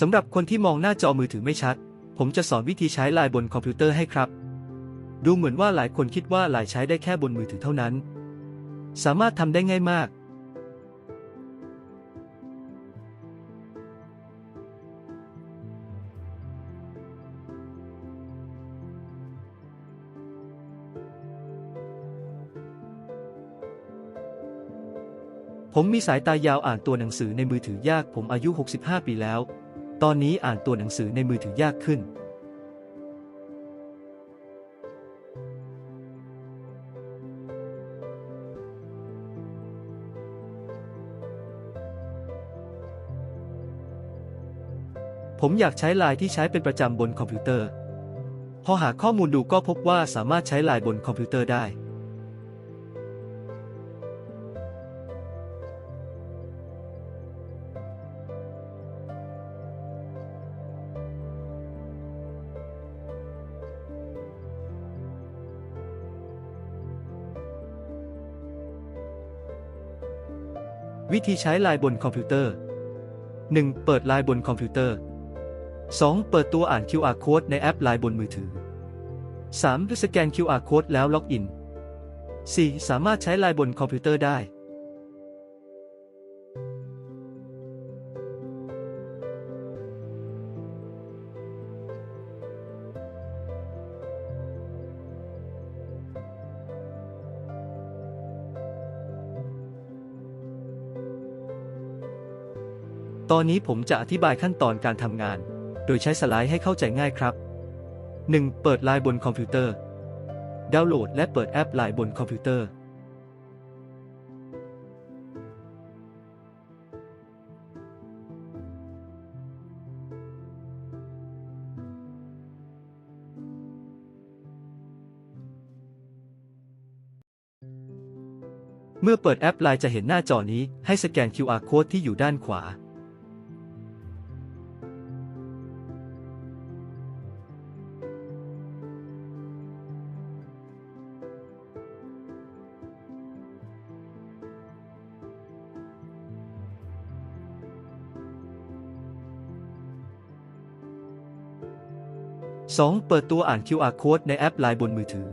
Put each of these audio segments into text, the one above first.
สำหรับคนที่มองหน้าจอมือถือไม่ชัด ผมจะสอนวิธีใช้ไลน์บนคอมพิวเตอร์ให้ครับ ดูเหมือนว่าหลายคนคิดว่าไลน์ใช้ได้แค่บนมือถือเท่านั้น สามารถทำได้ง่ายมาก ผมมีสายตายาวอ่านตัวหนังสือในมือถือยาก ผมอายุ 65 ปีแล้ว ตอนนี้อ่านตัวหนังสือในมือถือยากขึ้น ผมอยากใช้ไลน์ที่ใช้เป็นประจำบนคอมพิวเตอร์ พอหาข้อมูลดูก็พบว่าสามารถใช้ไลน์บนคอมพิวเตอร์ได้ วิธีใช้ไลน์บนคอมพิวเตอร์ 1. เปิดไลน์บนคอมพิวเตอร์ 2. เปิดตัวอ่าน QR code ในแอปไลน์บนมือถือ 3. สแกน QR code แล้วล็อกอิน 4. สามารถใช้ไลน์บนคอมพิวเตอร์ได้ ตอนนี้ผมจะอธิบายขั้นตอนการทำงาน โดยใช้สไลด์ให้เข้าใจง่ายครับ 1. เปิดไลน์บนคอมพิวเตอร์ ดาวน์โหลดและเปิดแอปไลน์บนคอมพิวเตอร์ เมื่อเปิดแอปไลน์จะเห็นหน้าจอนี้ให้สแกน QR code ที่อยู่ด้านขวา 2. เปิดตัวอ่าน QR code ในแอปไลน์บนมือถือ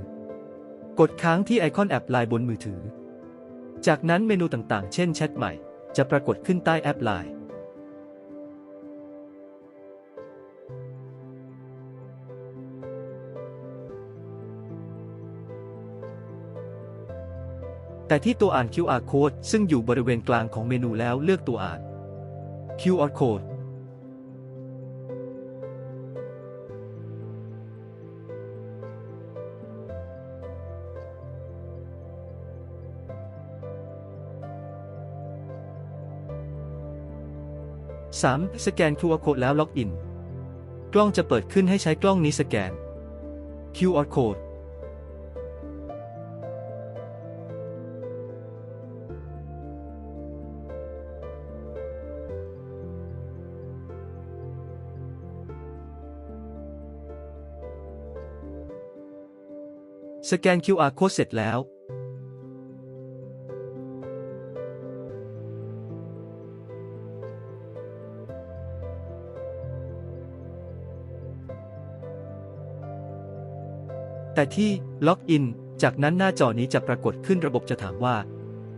กดค้างที่ไอคอนแอปไลน์บนมือถือ จากนั้นเมนูต่างๆ เช่นแชทใหม่ จะปรากฏขึ้นใต้แอปไลน์ แต่ที่ตัวอ่าน QR code ซึ่งอยู่บริเวณกลางของเมนูแล้วเลือกตัวอ่าน QR code 3. สแกน QR code แล้วล็อกอิน กล้องจะเปิดขึ้นให้ใช้กล้องนี้สแกน QR code สแกน QR code เสร็จแล้ว แต่ที่ล็อกอินจากนั้นหน้าจอนี้จะปรากฏขึ้นระบบจะถามว่า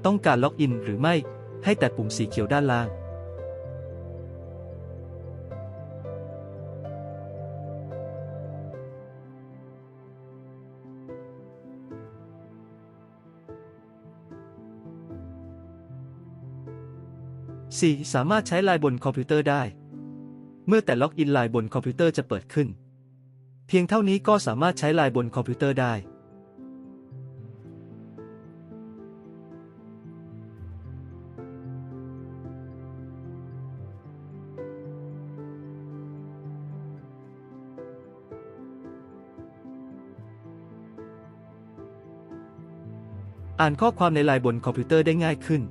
ต้องการล็อกอินหรือไม่ ให้แต่ปุ่มสีเขียวด้านล่าง 4. สามารถใช้ไลน์บนคอมพิวเตอร์ได้ เมื่อแต่ล็อกอินไลน์บนคอมพิวเตอร์จะเปิดขึ้น เพียงเท่านี้ก็สามารถใช้ไลน์บนคอมพิวเตอร์ได้ อ่านข้อความในไลน์บนคอมพิวเตอร์ได้ง่ายขึ้น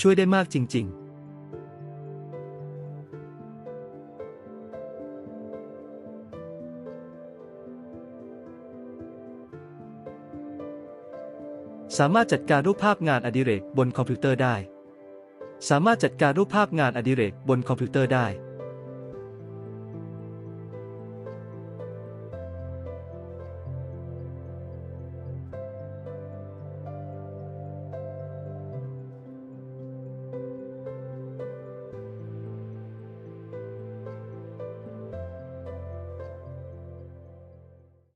ช่วยได้มากจริง ๆ สามารถจัดการรูปภาพงานอดิเรกบนคอมพิวเตอร์ได้ สามารถจัดการรูปภาพงานอดิเรกบนคอมพิวเตอร์ได้